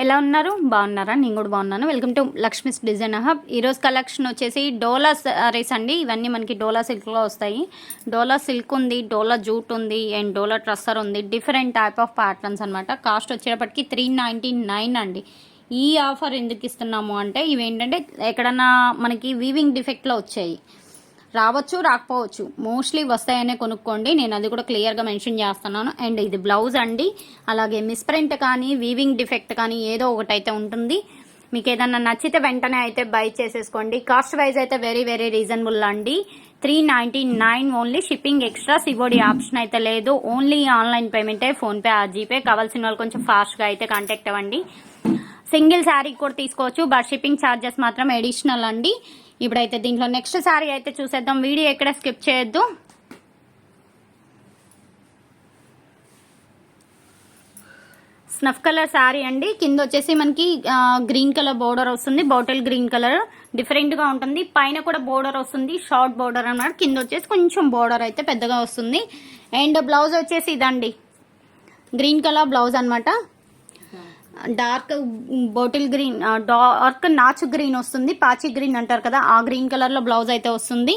ఎలా ఉన్నారు? బాగున్నారా? నేను కూడా బాగున్నాను. Welcome to Lakshmi's design hub ఈరోజు కలెక్షన్ వచ్చేసి డోలా సారీస్ అండి. ఇవన్నీ మనకి డోలా సిల్క్లో వస్తాయి. డోలా సిల్క్ ఉంది డోలా జూట్ ఉంది అండ్ డోలా ట్రస్సర్ ఉంది. డిఫరెంట్ టైప్ ఆఫ్ ప్యాటర్న్స్ అనమాట కాస్ట్ వచ్చేటప్పటికి త్రీ నైంటీ నైన్ అండి. ఈ ఆఫర్ ఎందుకు ఇస్తున్నాము అంటే ఇవి ఏంటంటే ఎక్కడన్నా మనకి వీవింగ్ డిఫెక్ట్లో వచ్చాయి. రావచ్చు రాకపోవచ్చు. మోస్ట్లీ వస్తాయనే కొనుక్కోండి. నేను అది కూడా క్లియర్గా మెన్షన్ చేస్తున్నాను. అండ్ ఇది బ్లౌజ్ అండి. అలాగే మిస్ప్రింట్ కానీ వీవింగ్ డిఫెక్ట్ కానీ ఏదో ఒకటైతే ఉంటుంది. మీకు ఏదన్నా నచ్చితే వెంటనే అయితే బై చేసేసుకోండి. కాస్ట్ వైజ్ అయితే వెరీ వెరీ రీజనబుల్ అండి. Three ninety nine only shipping extra COD option అయితే లేదు. ఓన్లీ ఆన్లైన్ పేమెంటే ఫోన్పే ఆ జీపే కావాల్సిన వాళ్ళు కొంచెం ఫాస్ట్గా అయితే కాంటాక్ట్ అవ్వండి. సింగిల్ శారీ కూడా తీసుకోవచ్చు బట్ షిప్పింగ్ ఛార్జెస్ మాత్రం ఎడిషనల్ అండి. ఇప్పుడైతే దీంట్లో నెక్స్ట్ శారీ అయితే చూసేద్దాం. వీడియో ఎక్కడ స్కిప్ చేయొద్దు. స్నఫ్ కలర్ శారీ అండి. కింద వచ్చేసి మనకి గ్రీన్ కలర్ బోర్డర్ వస్తుంది. Bottle green colour. డిఫరెంట్గా ఉంటుంది. పైన కూడా బోర్డర్ వస్తుంది. షార్ట్ బోర్డర్ అన్నమాట. కింద వచ్చేసి కొంచెం బోర్డర్ అయితే పెద్దగా వస్తుంది. అండ్ బ్లౌజ్ వచ్చేసి ఇదండి. గ్రీన్ కలర్ బ్లౌజ్ అనమాట డార్క్ బాటిల్ గ్రీన్ డార్క్ నాచు గ్రీన్ వస్తుంది పాచి గ్రీన్ అంటారు కదా ఆ గ్రీన్ కలర్లో బ్లౌజ్ అయితే వస్తుంది.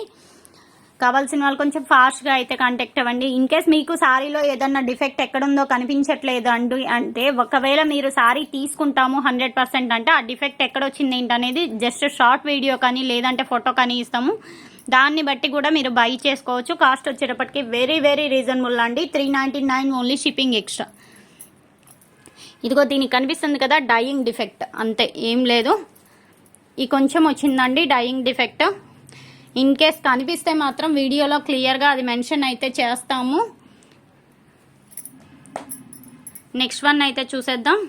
కావాల్సిన వాళ్ళు కొంచెం ఫాస్ట్గా అయితే కాంటాక్ట్ అవ్వండి. ఇన్ కేస్ మీకు సారీలో ఏదన్నా డిఫెక్ట్ ఎక్కడుందో కనిపించట్లేదు అండి అంటే ఒకవేళ మీరు సారీ తీసుకుంటాము హండ్రెడ్ పర్సెంట్ అంటే ఆ డిఫెక్ట్ ఎక్కడ వచ్చింది ఏంటనేది జస్ట్ షార్ట్ వీడియో కానీ లేదంటే ఫోటో కానీ ఇస్తాము. దాన్ని బట్టి కూడా మీరు బై చేసుకోవచ్చు. కాస్ట్ వచ్చేటప్పటికి వెరీ వెరీ రీజనబుల్ అండి. Three ninety nine only shipping extra. ఇదిగో దీనికి కనిపిస్తుంది కదా డయింగ్ డిఫెక్ట్ అంతే ఏం లేదు. ఈ కొంచెం వచ్చిందండి డయింగ్ డిఫెక్ట్ ఇన్ కేస్ కనిపిస్తే మాత్రం వీడియోలో క్లియర్గా అది మెన్షన్ అయితే చేస్తాము. నెక్స్ట్ వన్ అయితే చూసేద్దాం.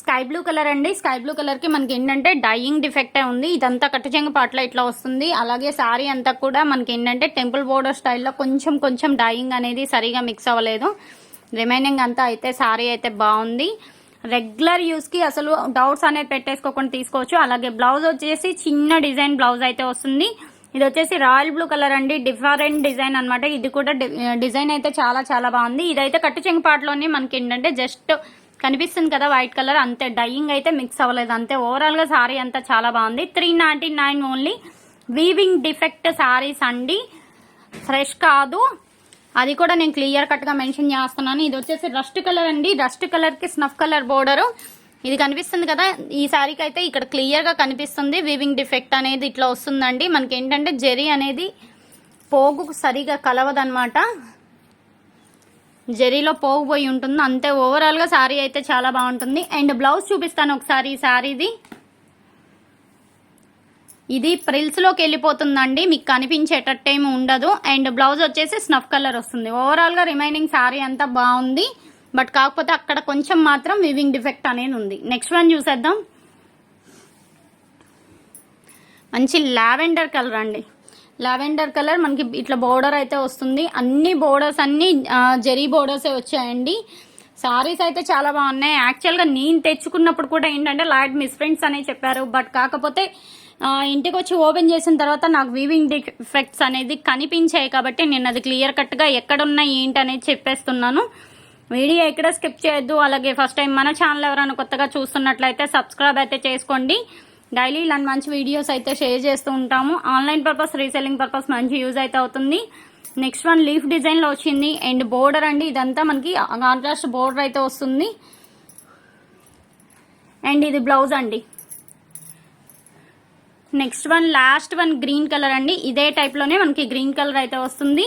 స్కై బ్లూ కలర్ అండి. స్కై బ్లూ కలర్కి మనకి ఏంటంటే డైయింగ్ డిఫెక్టే ఉంది. ఇదంతా కట్టుచెంగు పాటలో ఇట్లా వస్తుంది. అలాగే శారీ అంతా కూడా మనకి ఏంటంటే టెంపుల్ బోర్డర్ స్టైల్లో కొంచెం కొంచెం డైయింగ్ అనేది సరిగా మిక్స్ అవ్వలేదు. రిమైనింగ్ అంతా అయితే శారీ అయితే బాగుంది. రెగ్యులర్ యూస్కి అసలు డౌట్స్ అనేది పెట్టేసుకోకుండా తీసుకోవచ్చు. అలాగే బ్లౌజ్ వచ్చేసి చిన్న డిజైన్ బ్లౌజ్ అయితే వస్తుంది. ఇది వచ్చేసి రాయల్ బ్లూ కలర్ అండి. డిఫరెంట్ డిజైన్ అన్నమాట. ఇది కూడా డిజైన్ అయితే చాలా చాలా బాగుంది. ఇదైతే కట్టు చెంగుపాటులోనే మనకి ఏంటంటే జస్ట్ కనిపిస్తుంది కదా వైట్ కలర్ అంతే డైయింగ్ అయితే మిక్స్ అవ్వలేదు. అంతే ఓవరాల్గా సారీ అంతా చాలా బాగుంది. Three ninety nine only weaving defect saris అండి. ఫ్రెష్ కాదు. అది కూడా నేను క్లియర్ కట్గా మెన్షన్ చేస్తున్నాను. ఇది వచ్చేసి రస్ట్ కలర్ అండి. రస్ట్ కలర్కి స్నఫ్ కలర్ బోర్డరు ఇది కనిపిస్తుంది కదా ఈ శారీకి అయితే ఇక్కడ క్లియర్గా కనిపిస్తుంది. వీవింగ్ డిఫెక్ట్ అనేది ఇట్లా వస్తుందండి. మనకి ఏంటంటే జెరీ అనేది పోగు సరిగా కలవదనమాట. జరీలో పోగు పోయి ఉంటుంది. అంతే ఓవరాల్గా శారీ అయితే చాలా బాగుంటుంది. అండ్ బ్లౌజ్ చూపిస్తాను ఒకసారి ఈ శారీది ఇది ప్రిల్స్లోకి వెళ్ళిపోతుందండి. మీకు కనిపించేటట్టేమి ఉండదు. అండ్ బ్లౌజ్ వచ్చేసి స్నఫ్ కలర్ వస్తుంది. ఓవరాల్గా రిమైనింగ్ శారీ అంతా బాగుంది. బట్ కాకపోతే అక్కడ కొంచెం మాత్రం వివింగ్ డిఫెక్ట్ అనేది ఉంది. నెక్స్ట్ వన్ చూసేద్దాం. మంచి లావెండర్ కలర్ అండి. లావెండర్ కలర్ మనకి ఇట్లా బోర్డర్ అయితే వస్తుంది. అన్ని బోర్డర్స్ అన్ని ఆ, జరీ బోర్డర్సే వచ్చాయండి. సారీస్ అయితే చాలా బాగున్నాయి. యాక్చువల్గా నేను తెచ్చుకున్నప్పుడు కూడా ఏంటంటే లైట్ మిస్ ఫ్రెండ్స్ అనే చెప్పారు. బట్ కాకపోతే ఇంటికి వచ్చి ఓపెన్ చేసిన తర్వాత నాకు వీవింగ్ డిఫెక్ట్స్ అనేది కనిపించాయి కాబట్టి నేను అది క్లియర్ కట్గా ఎక్కడున్నా ఏంటి అనేది చెప్పేస్తున్నాను. వీడియో ఎక్కడ స్కిప్ చేయొద్దు. అలాగే ఫస్ట్ టైం మన ఛానల్ ఎవరైనా కొత్తగా చూస్తున్నట్లయితే సబ్స్క్రైబ్ అయితే చేసుకోండి. డైలీ ఇలాంటి మంచి వీడియోస్ అయితే షేర్ చేస్తూ ఉంటాము. ఆన్లైన్ పర్పస్ రీసెల్లింగ్ పర్పస్ మంచి యూజ్ అయితే అవుతుంది. నెక్స్ట్ వన్ లీఫ్ డిజైన్లో వచ్చింది. అండ్ బోర్డర్ అండి ఇదంతా మనకి కాంట్రాస్ట్ బోర్డర్ అయితే వస్తుంది. అండ్ ఇది బ్లౌజ్ అండి. Next one last one green colour అండి. ఇదే టైప్లోనే మనకి గ్రీన్ కలర్ అయితే వస్తుంది.